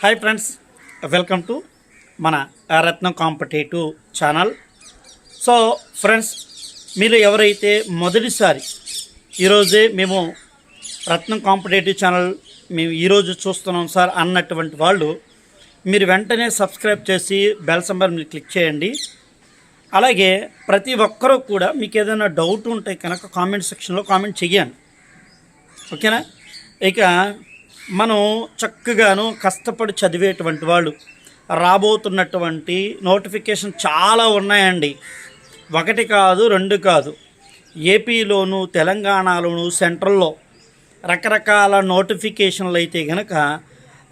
Hi friends welcome to మన Ratnam competitive channel. So friends మీరు ఎవరైతే మొదటిసారి ఈరోజే మేము రత్నం కాంపిటేటివ్ ఛానల్ మేము ఈరోజు చూస్తున్నాం సార్ అన్నటువంటి వాళ్ళు మీరు వెంటనే సబ్స్క్రైబ్ చేసి బెల్ సంబర్ మీరు క్లిక్ చేయండి. అలాగే ప్రతి ఒక్కరూ కూడా మీకు ఏదైనా డౌట్ ఉంటే కనుక కామెంట్ సెక్షన్లో కామెంట్ చెయ్యండి. ఓకేనా? ఇక మనం చక్కగాను కష్టపడి చదివేటువంటి వాళ్ళు రాబోతున్నటువంటి నోటిఫికేషన్ చాలా ఉన్నాయండి. ఒకటి కాదు రెండు కాదు. ఏపీలోను తెలంగాణలోను సెంట్రల్లో రకరకాల నోటిఫికేషన్లు అయితే కనుక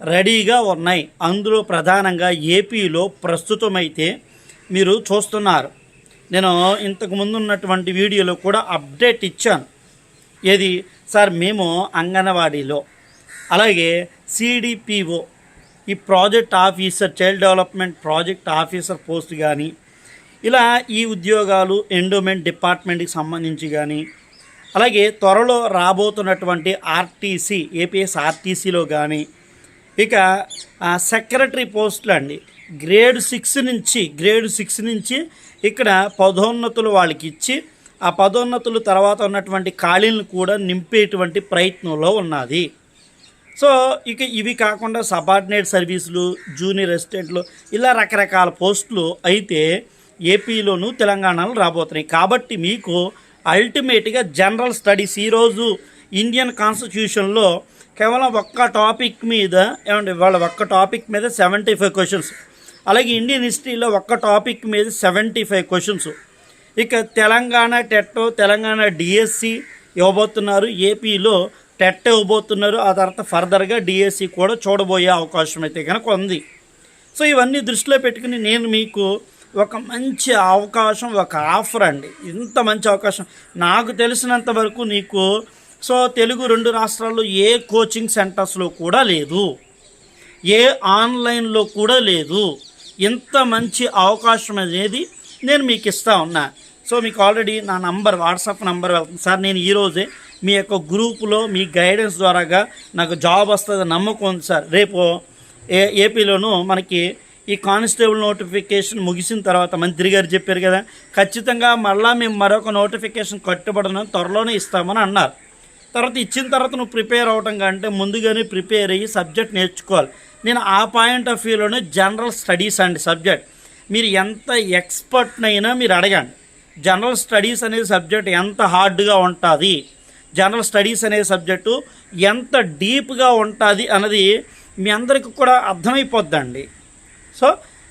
రెడీగా ఉన్నాయి. అందులో ప్రధానంగా ఏపీలో ప్రస్తుతమైతే మీరు చూస్తున్నారు. నేను ఇంతకు ముందు ఉన్నటువంటి వీడియోలో కూడా అప్డేట్ ఇచ్చాను. ఏది? సార్ మేము అంగన్వాడీలో. అలాగే సిడిపిఓ ఈ project officer child development project officer post కానీ ఇలా ఈ ఉద్యోగాలు ఎండోమెంట్ డిపార్ట్మెంట్కి సంబంధించి కానీ అలాగే త్వరలో రాబోతున్నటువంటి ఆర్టీసీ ఏపీఎస్ ఆర్టీసీలో కానీ ఇక సెక్రటరీ పోస్టులు అండి. గ్రేడ్ సిక్స్ నుంచి గ్రేడ్ సిక్స్ నుంచి ఇక్కడ పదోన్నతులు వాళ్ళకి ఇచ్చి ఆ పదోన్నతులు తర్వాత ఉన్నటువంటి ఖాళీలను కూడా నింపేటువంటి ప్రయత్నంలో ఉన్నది. సో ఇక ఇవి కాకుండా సబార్డినేట్ సర్వీసులు జూనియర్ అసిస్టెంట్లు ఇలా రకరకాల పోస్టులు అయితే ఏపీలోను తెలంగాణలో రాబోతున్నాయి. కాబట్టి మీకు అల్టిమేట్గా జనరల్ స్టడీస్ ఈరోజు ఇండియన్ కాన్స్టిట్యూషన్లో కేవలం ఒక్క టాపిక్ మీద ఏమండి వాళ్ళ ఒక్క టాపిక్ మీద సెవెంటీ ఫైవ్ క్వశ్చన్స్. అలాగే ఇండియన్ హిస్టరీలో ఒక్క టాపిక్ మీద సెవెంటీ ఫైవ్ క్వశ్చన్స్. ఇక తెలంగాణ టెట్ తెలంగాణ డిఎస్సి ఇవ్వబోతున్నారు. ఏపీలో టెట్ ఇవ్వబోతున్నారు. ఆ తర్వాత ఫర్దర్గా డిఎస్సి కూడా చూడబోయే అవకాశం అయితే కనుక ఉంది. సో ఇవన్నీ దృష్టిలో పెట్టుకుని నేను మీకు ఒక మంచి అవకాశం ఒక ఆఫర్ అండి. ఇంత మంచి అవకాశం. నాకు తెలిసినంత వరకు నీకు సో తెలుగు రెండు రాష్ట్రాల్లో ఏ కోచింగ్ సెంటర్స్లో కూడా లేదు. ఏ ఆన్లైన్లో కూడా లేదు. ఇంత మంచి అవకాశం అనేది నేను మీకు ఇస్తా ఉన్నా. సో మీకు ఆల్రెడీ నా నంబర్ వాట్సాప్ నంబర్ వెళ్తుంది. సార్ నేను ఈరోజే మీ యొక్క గ్రూపులో మీ గైడెన్స్ ద్వారాగా నాకు జాబ్ వస్తుంది నమ్మకం ఉంది సార్. రేపు ఏ ఏపీలోనూ మనకి ఈ కానిస్టేబుల్ నోటిఫికేషన్ ముగిసిన తర్వాత మంత్రి గారు చెప్పారు కదా ఖచ్చితంగా మళ్ళీ మేము మరొక నోటిఫికేషన్ కట్టుబడిన త్వరలోనే ఇస్తామని అన్నారు. తర్వాత ఇచ్చిన తర్వాత నువ్వు ప్రిపేర్ అవటం కంటే ముందుగానే ప్రిపేర్ అయ్యి సబ్జెక్ట్ నేర్చుకోవాలి. నేను ఆ పాయింట్ ఆఫ్ వ్యూలోనే జనరల్ స్టడీస్ అండి సబ్జెక్ట్. మీరు ఎంత ఎక్స్పర్ట్నైనా మీరు అడగండి. జనరల్ స్టడీస్ అనే సబ్జెక్ట్ ఎంత హార్డ్గా ఉంటుంది. జనరల్ స్టడీస్ అనే సబ్జెక్టు ఎంత డీప్గా ఉంటుంది అన్నది మీ అందరికీ కూడా అర్థమైపోద్దండి. సో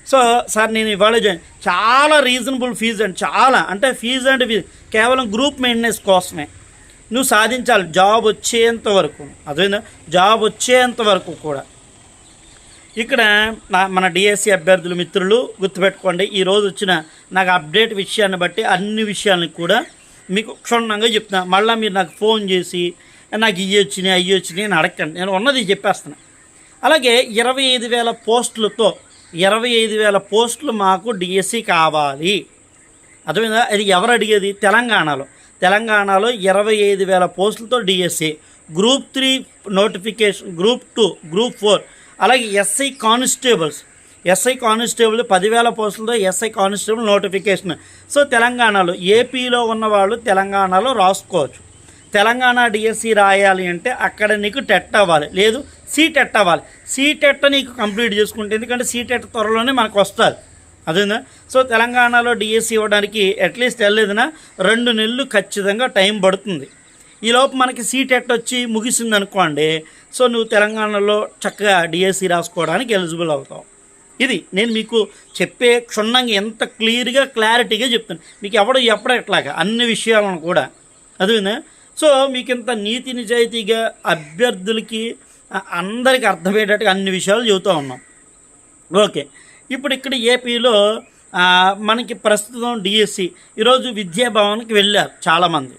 సో సార్ నేను ఇవాళ జాయిన్ చాలా రీజనబుల్ ఫీజు అండి చాలా. అంటే ఫీజు అంటే ఫీజు కేవలం గ్రూప్ మెయింటెనెన్స్ కోసమే. నువ్వు సాధించాలి జాబ్ వచ్చేంత వరకు. అదేనా జాబ్ వచ్చేంత వరకు కూడా. ఇక్కడ నా మన డిఎస్సి అభ్యర్థులు మిత్రులు గుర్తుపెట్టుకోండి ఈరోజు వచ్చిన నాకు అప్డేట్ విషయాన్ని బట్టి అన్ని విషయాలను కూడా మీకు క్షుణ్ణంగా చెప్తున్నా. మళ్ళీ మీరు నాకు ఫోన్ చేసి నాకు ఇవి వచ్చినాయి అవి వచ్చినాయి అని అడగండి నేను ఉన్నది చెప్పేస్తాను అలాగే ఇరవై ఐదు వేల పోస్టులతో ఇరవై ఐదు వేల పోస్టులు మాకు డిఎస్సి కావాలి. అర్థమైందా? అది ఎవరు అడిగేది? తెలంగాణలో. తెలంగాణలో ఇరవై ఐదు వేల పోస్టులతో DSC. Group three notification group two group four. అలాగే ఎస్ఐ కానిస్టేబుల్స్. ఎస్ఐ కానిస్టేబుల్ పదివేల పోస్టులతో ఎస్ఐ కానిస్టేబుల్ నోటిఫికేషన్. సో తెలంగాణలో ఏపీలో ఉన్నవాళ్ళు తెలంగాణలో రాసుకోవచ్చు. తెలంగాణ డిఎస్సి రాయాలి అంటే అక్కడ నీకు టెట్ అవ్వాలి. లేదు సీటెట్ అవ్వాలి. సీటెట్ నీకు కంప్లీట్ చేసుకుంటే ఎందుకంటే సీటెట్ త్వరలోనే మనకు వస్తుంది. అదేనా? సో తెలంగాణలో డిఎస్సి ఇవ్వడానికి అట్లీస్ట్ వెళ్ళేదినా రెండు నెలలు ఖచ్చితంగా టైం పడుతుంది. ఈలోపు మనకి సీటెట్ వచ్చి ముగిసింది అనుకోండి సో నువ్వు తెలంగాణలో చక్కగా డిఎస్సి రాసుకోవడానికి ఎలిజిబుల్ అవుతావు. ఇది నేను మీకు చెప్పే క్షుణ్ణంగా ఎంత క్లియర్గా క్లారిటీగా చెప్తాను. మీకు ఎవడు ఎప్పుడట్లాగా అన్ని విషయాలను కూడా. అదేనా సో మీకు ఇంత నీతి నిజాయితీగా అభ్యర్థులకి అందరికి అందరికీ అర్థమయ్యేటట్టుగా అన్ని విషయాలు చెబుతూ ఉన్నాం. ఓకే. ఇప్పుడు ఇక్కడ ఏపీలో మనకి ప్రస్తుతం డిఎస్సి ఈరోజు విద్యాభవన్కి వెళ్ళారు చాలామంది.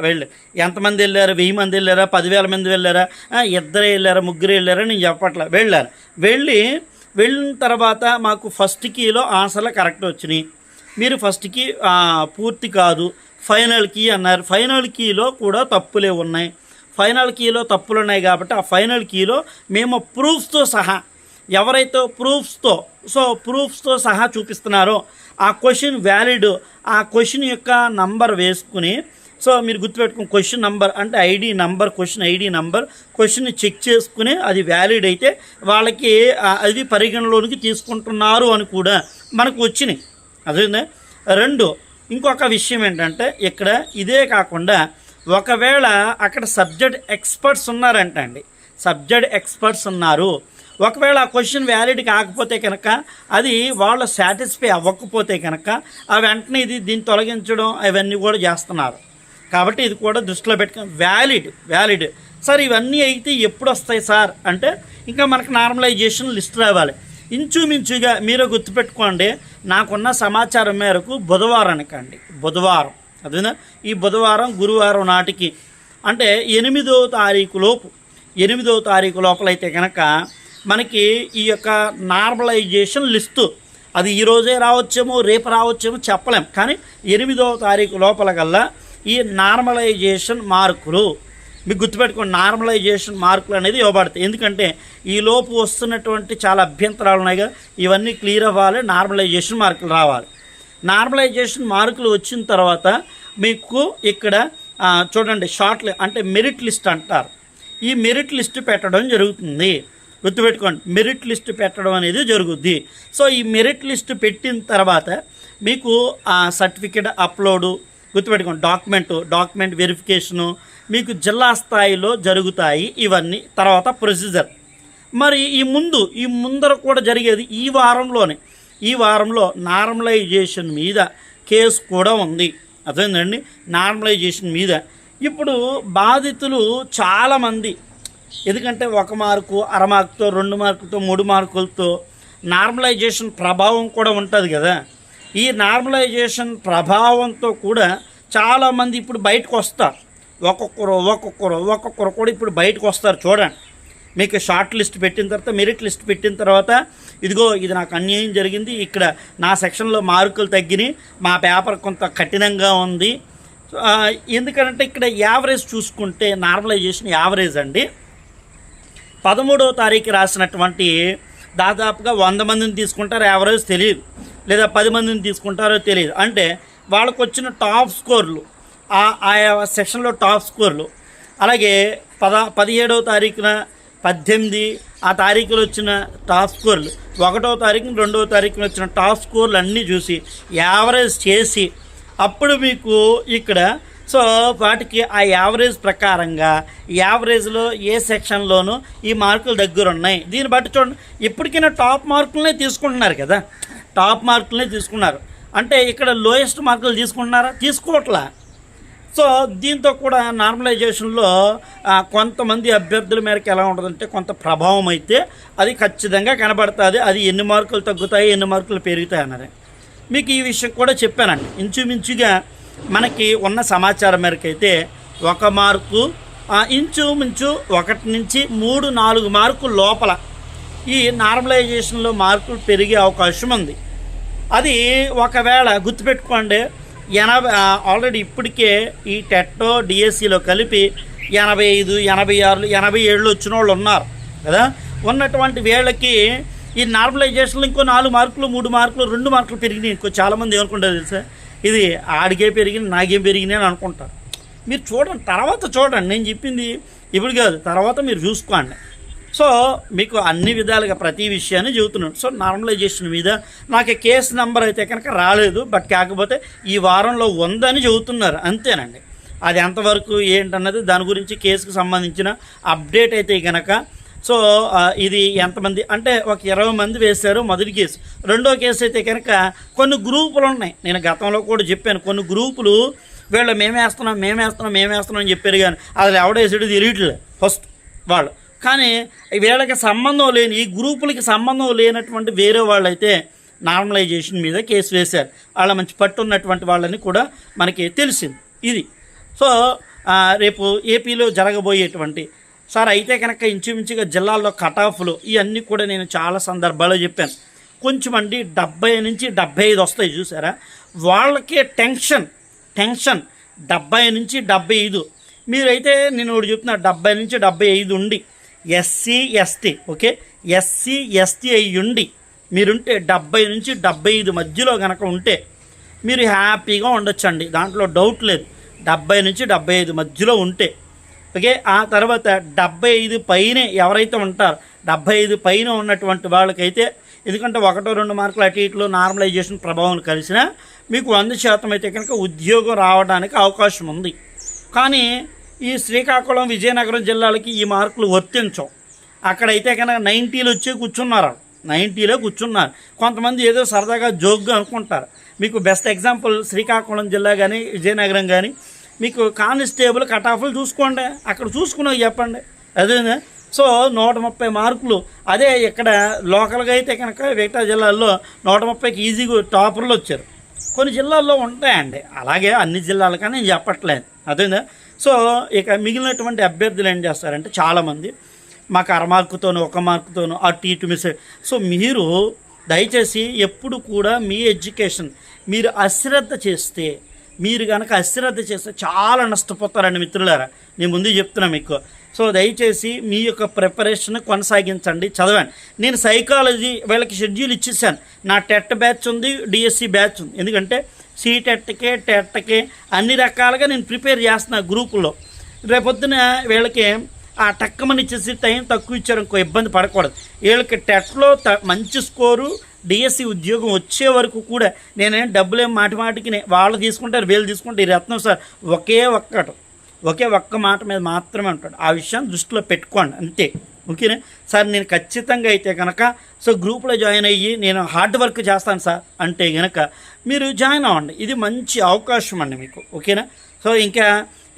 వెళ్ళారు ఎంతమంది వెళ్ళారు? వెయ్యి మంది వెళ్ళారా? పదివేల మంది వెళ్ళారా? ఇద్దరే వెళ్ళారా? ముగ్గురు వెళ్ళారా? నేను చెప్పట్లే. వెళ్ళారు. వెళ్ళి వెళ్ళిన తర్వాత మాకు ఫస్ట్ కీలో ఆన్సర్లు కరెక్ట్ వచ్చినాయి. మీరు ఫస్ట్ కీ పూర్తి కాదు. ఫైనల్ కీ అన్నారు. ఫైనల్ కీలో కూడా తప్పులే ఉన్నాయి. ఫైనల్ కీలో తప్పులు ఉన్నాయి కాబట్టి ఆ ఫైనల్ కీలో మేము ప్రూఫ్స్తో సహా ఎవరైతే ప్రూఫ్స్తో సో ప్రూఫ్స్తో సహా చూపిస్తున్నారో ఆ క్వశ్చన్ వ్యాలిడ్ ఆ క్వశ్చన్ యొక్క నంబర్ వేసుకుని సో మీరు గుర్తుపెట్టుకుని క్వశ్చన్ నంబర్ అంటే ID number question ID number క్వశ్చన్ని చెక్ చేసుకుని అది వ్యాలిడ్ అయితే వాళ్ళకి అది పరిగణలోనికి తీసుకుంటున్నారు అని కూడా మనకు వచ్చినాయి. అదే రెండు ఇంకొక విషయం ఏంటంటే ఇక్కడ ఇదే కాకుండా ఒకవేళ అక్కడ సబ్జెక్ట్ ఎక్స్పర్ట్స్ ఉన్నారంట అండి సబ్జెక్ట్ ఎక్స్పర్ట్స్ ఉన్నారు. ఒకవేళ ఆ క్వశ్చన్ వ్యాలిడ్ కాకపోతే కనుక అది వాళ్ళు సాటిస్ఫై అవ్వకపోతే కనుక ఆ వెంటనే ఇది దీన్ని తొలగించడం అవన్నీ కూడా చేస్తున్నారు. కాబట్టి ఇది కూడా దృష్టిలో పెట్టుకుని వ్యాలిడ్ వ్యాలిడ్ సార్ ఇవన్నీ అయితే ఎప్పుడు వస్తాయి సార్ అంటే ఇంకా మనకు నార్మలైజేషన్ లిస్ట్ రావాలి. ఇంచుమించుగా మీరు గుర్తుపెట్టుకోండి నాకున్న సమాచారం మేరకు బుధవారానికి అండి బుధవారం. అదేనా? ఈ బుధవారం గురువారం నాటికి. అంటే ఎనిమిదో తారీఖు లోపు. ఎనిమిదో తారీఖు లోపలైతే కనుక మనకి ఈ యొక్క నార్మలైజేషన్ లిస్టు అది ఈరోజే రావచ్చేమో రేపు రావచ్చేమో చెప్పలేం. కానీ ఎనిమిదవ తారీఖు లోపల కల్లా ఈ నార్మలైజేషన్ మార్కులు. మీకు గుర్తుపెట్టుకోండి నార్మలైజేషన్ మార్కులు అనేది ఇవ్వబడతాయి. ఎందుకంటే ఈ లోపు వస్తున్నటువంటి చాలా అభ్యంతరాలు ఉన్నాయి కదా ఇవన్నీ క్లియర్ అవ్వాలి నార్మలైజేషన్ మార్కులు రావాలి. నార్మలైజేషన్ మార్కులు వచ్చిన తర్వాత మీకు ఇక్కడ చూడండి షార్ట్ అంటే మెరిట్ లిస్ట్ అంటారు. ఈ మెరిట్ లిస్ట్ పెట్టడం జరుగుతుంది. గుర్తుపెట్టుకోండి మెరిట్ లిస్ట్ పెట్టడం అనేది జరుగుద్ది. సో ఈ మెరిట్ లిస్ట్ పెట్టిన తర్వాత మీకు ఆ సర్టిఫికేట్ అప్లోడు గుర్తుపెట్టుకోండి. డాక్యుమెంట్ డాక్యుమెంట్ వెరిఫికేషను మీకు జిల్లా స్థాయిలో జరుగుతాయి ఇవన్నీ. తర్వాత ప్రొసీజర్. మరి ఈ ముందు ఈ ముందర కూడా జరిగేది ఈ వారంలోనే. ఈ వారంలో నార్మలైజేషన్ మీద కేసు కూడా ఉంది. అర్థమైందండి? నార్మలైజేషన్ మీద. ఇప్పుడు బాధితులు చాలామంది ఎందుకంటే ఒక మార్కు అర మార్కుతో రెండు మార్కులతో మూడు మార్కులతో నార్మలైజేషన్ ప్రభావం కూడా ఉంటుంది కదా. ఈ నార్మలైజేషన్ ప్రభావంతో కూడా చాలామంది ఇప్పుడు బయటకు వస్తారు. ఒక్కొక్కరు ఒక్కొక్కరు ఒక్కొక్కరు కూడా ఇప్పుడు బయటకు వస్తారు చూడండి. మీకు షార్ట్ లిస్ట్ పెట్టిన తర్వాత మెరిట్ లిస్ట్ పెట్టిన తర్వాత ఇదిగో ఇది నాకు అన్యాయం జరిగింది ఇక్కడ నా సెక్షన్లో మార్కులు తగ్గినాయి మా పేపర్ కొంత కఠినంగా ఉంది. ఎందుకంటే ఇక్కడ యావరేజ్ చూసుకుంటే నార్మలైజేషన్ యావరేజ్ అండి. పదమూడవ తారీఖు రాసినటువంటి దాదాపుగా వంద మందిని తీసుకుంటారు యావరేజ్ తెలియదు. లేదా పది మందిని తీసుకుంటారో తెలియదు. అంటే వాళ్ళకు వచ్చిన టాప్ స్కోర్లు ఆ ఆయా సెక్షన్లో టాప్ స్కోర్లు. అలాగే పద పదిహేడవ తారీఖున పద్దెనిమిది ఆ తారీఖులు వచ్చిన టాప్ స్కోర్లు. ఒకటో తారీఖున రెండవ తారీఖున వచ్చిన టాప్ స్కోర్లు అన్నీ చూసి యావరేజ్ చేసి అప్పుడు మీకు ఇక్కడ సో వాటికి ఆ యావరేజ్ ప్రకారంగా యావరేజ్లో ఏ సెక్షన్లోనూ ఈ మార్కులు దగ్గర ఉన్నాయి దీన్ని బట్టి చూడండి. ఇప్పటికైనా టాప్ మార్కులనే తీసుకుంటున్నారు కదా. టాప్ మార్కులనే తీసుకున్నారు. అంటే ఇక్కడ లోయెస్ట్ మార్కులు తీసుకుంటున్నారా? తీసుకోవట్లా. సో దీంతో కూడా నార్మలైజేషన్లో కొంతమంది అభ్యర్థుల మేరకు ఎలా ఉంటుందంటే కొంత ప్రభావం అయితే అది ఖచ్చితంగా కనబడుతుంది. అది ఎన్ని మార్కులు తగ్గుతాయి ఎన్ని మార్కులు పెరుగుతాయి అన్నది. మీకు ఈ విషయం కూడా చెప్పానండి. ఇంచుమించుగా మనకి ఉన్న సమాచారం మేరకు అయితే ఒక మార్కు ఇంచుమించు ఒకటి నుంచి మూడు నాలుగు మార్కు లోపల ఈ నార్మలైజేషన్లో మార్కులు పెరిగే అవకాశం ఉంది. అది ఒకవేళ గుర్తుపెట్టుకోండి ఎనభై ఆల్రెడీ ఇప్పటికే ఈ టెట్టో డిఎస్సిలో కలిపి ఎనభై ఐదు ఎనభై ఆరు ఎనభై ఏళ్ళు వచ్చిన వాళ్ళు ఉన్నారు కదా. ఉన్నటువంటి వీళ్ళకి ఈ నార్మలైజేషన్లో ఇంకో నాలుగు మార్కులు మూడు మార్కులు రెండు మార్కులు పెరిగినాయి ఇంకో చాలామంది ఏమనుకుంటారు తెలుసా? ఇది ఆడికే పెరిగింది నాకేం పెరిగినాయి అని అనుకుంటారు. మీరు చూడండి తర్వాత చూడండి నేను చెప్పింది ఇప్పుడు కాదు తర్వాత మీరు చూసుకోండి. సో మీకు అన్ని విధాలుగా ప్రతి విషయాన్ని చెబుతున్నాను సో నార్మలైజేషన్ మీద నాకు కేసు నెంబర్ అయితే కనుక రాలేదు బట్ కాకపోతే ఈ వారంలో ఉందని చెబుతున్నారు. అంతేనండి. అది ఎంతవరకు ఏంటన్నది దాని గురించి కేసుకు సంబంధించిన అప్డేట్ అయితే కనుక సో ఇది ఎంతమంది అంటే ఒక ఇరవై మంది వేశారు మొదటి కేసు రెండో కేసు అయితే కనుక కొన్ని గ్రూపులు ఉన్నాయి. నేను గతంలో కూడా చెప్పాను కొన్ని గ్రూపులు వీళ్ళు మేమేస్తున్నాం మేమేస్తున్నాం మేమేస్తున్నాం అని చెప్పారు కానీ అది ఎవడేసాడు తెలియట్లేదు. ఫస్ట్ వాళ్ళు. కానీ వీళ్ళకి సంబంధం లేని ఈ గ్రూపులకి సంబంధం లేనటువంటి వేరే వాళ్ళైతే నార్మలైజేషన్ మీద కేసు వేశారు. వాళ్ళ మంచి పట్టు ఉన్నటువంటి వాళ్ళని కూడా మనకి తెలిసింది. ఇది. సో రేపు ఏపీలో జరగబోయేటువంటి సార్ అయితే కనుక ఇంచుమించుగా జిల్లాల్లో కటాఫ్లు ఇవన్నీ కూడా నేను చాలా సందర్భాల్లో చెప్పాను. కొంచెం అండి డెబ్బై నుంచి డెబ్బై ఐదు వస్తాయి చూసారా? వాళ్ళకే టెన్షన్ టెన్షన్. డెబ్బై నుంచి డెబ్బై ఐదు. మీరైతే నేను ఒకటి చెప్తున్నా డెబ్బై నుంచి డెబ్బై ఐదు ఉండి SC ST okay SC ST అయి ఉండి మీరుంటే డెబ్బై నుంచి డెబ్బై ఐదు మధ్యలో కనుక ఉంటే మీరు హ్యాపీగా ఉండొచ్చండి. దాంట్లో డౌట్ లేదు. డెబ్బై నుంచి డెబ్బై ఐదు మధ్యలో ఉంటే ఓకే? ఆ తర్వాత డెబ్బై ఐదు పైనే ఎవరైతే ఉంటారో డెబ్బై ఐదు పైన ఉన్నటువంటి వాళ్ళకైతే ఎందుకంటే ఒకటో రెండు మార్కులు అటు ఇటులో నార్మలైజేషన్ ప్రభావం కలిసినా మీకు వంద శాతం అయితే కనుక ఉద్యోగం రావడానికి అవకాశం ఉంది. కానీ ఈ శ్రీకాకుళం విజయనగరం జిల్లాలకి ఈ మార్కులు వర్తించవు. అక్కడైతే కనుక నైంటీలు వచ్చి కూర్చున్నారు. నైంటీలో కూర్చున్నారు. కొంతమంది ఏదో సరదాగా జోక్గా అనుకుంటారు. మీకు బెస్ట్ ఎగ్జాంపుల్ శ్రీకాకుళం జిల్లా కానీ విజయనగరం కానీ మీకు కానిస్టేబుల్ కట్ ఆఫ్లు చూసుకోండి. అక్కడ చూసుకున్నావు చెప్పండి. అదే సో నూట ముప్పై మార్కులు. అదే ఇక్కడ లోకల్గా అయితే కనుక మిగతా జిల్లాల్లో నూట ముప్పైకి ఈజీగా టాపర్లు వచ్చారు. కొన్ని జిల్లాల్లో ఉంటాయండి. అలాగే అన్ని జిల్లాలకని నేను చెప్పట్లేదు. అదేందా సో ఇక మిగిలినటువంటి అభ్యర్థులు ఏం చేస్తారంటే చాలామంది మాకు అర మార్కుతోనూ ఒక మార్కుతోనూ అటు ఇటు మిస్ సో మీరు దయచేసి ఎప్పుడు కూడా మీ ఎడ్యుకేషన్ మీరు అశ్రద్ధ చేస్తే మీరు కనుక అశ్రద్ధ చేస్తే చాలా నష్టపోతారండి మిత్రులారా. నేను ముందు చెప్తున్నా మీకు. సో దయచేసి మీ యొక్క ప్రిపరేషన్ కొనసాగించండి. చదవండి. నేను సైకాలజీ వీళ్ళకి షెడ్యూల్ ఇచ్చేసాను. నా టెట్ బ్యాచ్ ఉంది డిఎస్సి బ్యాచ్ ఉంది. ఎందుకంటే సీటెట్కే టెట్కే అన్ని రకాలుగా నేను ప్రిపేర్ చేస్తున్నా గ్రూపులో రేపొద్దున వీళ్ళకి ఆ టక్కమని ఇచ్చేసి టైం తక్కువ ఇచ్చారు ఇంకో ఇబ్బంది పడకూడదు. వీళ్ళకి టెట్లో త మంచి స్కోరు డిఎస్సి ఉద్యోగం వచ్చే వరకు కూడా నేనేం డబ్బులేం మాటి మాటికి వాళ్ళు తీసుకుంటారు వీళ్ళు తీసుకుంటారు ఈ రత్నం సార్ ఒకే ఒక్కటి ఒకే ఒక్క మాట మీద మాత్రమే ఉంటాడు ఆ విషయాన్ని దృష్టిలో పెట్టుకోండి అంతే. ఓకేనా? సార్ నేను ఖచ్చితంగా అయితే కనుక సో గ్రూప్లో జాయిన్ అయ్యి నేను హార్డ్ వర్క్ చేస్తాను సార్ అంటే కనుక మీరు జాయిన్ అవ్వండి. ఇది మంచి అవకాశం అండి మీకు. ఓకేనా? సో ఇంకా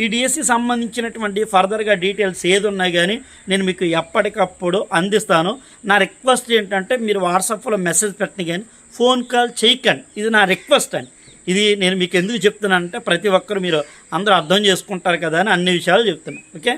ఈ డిఎస్సి సంబంధించినటువంటి ఫర్దర్గా డీటెయిల్స్ ఏది ఉన్నా కానీ నేను మీకు ఎప్పటికప్పుడు అందిస్తాను. నా రిక్వెస్ట్ ఏంటంటే మీరు వాట్సాప్లో మెసేజ్ పెట్టిన కానీ ఫోన్ కాల్ చేయకండి. ఇది నా రిక్వెస్ట్ అండి. ఇది నేను మీకు ఎందుకు చెప్తున్నానంటే ప్రతి ఒక్కరు మీరు అందరూ అర్థం చేసుకుంటారు కదా అని అన్ని విషయాలు చెప్తున్నాను. ఓకే?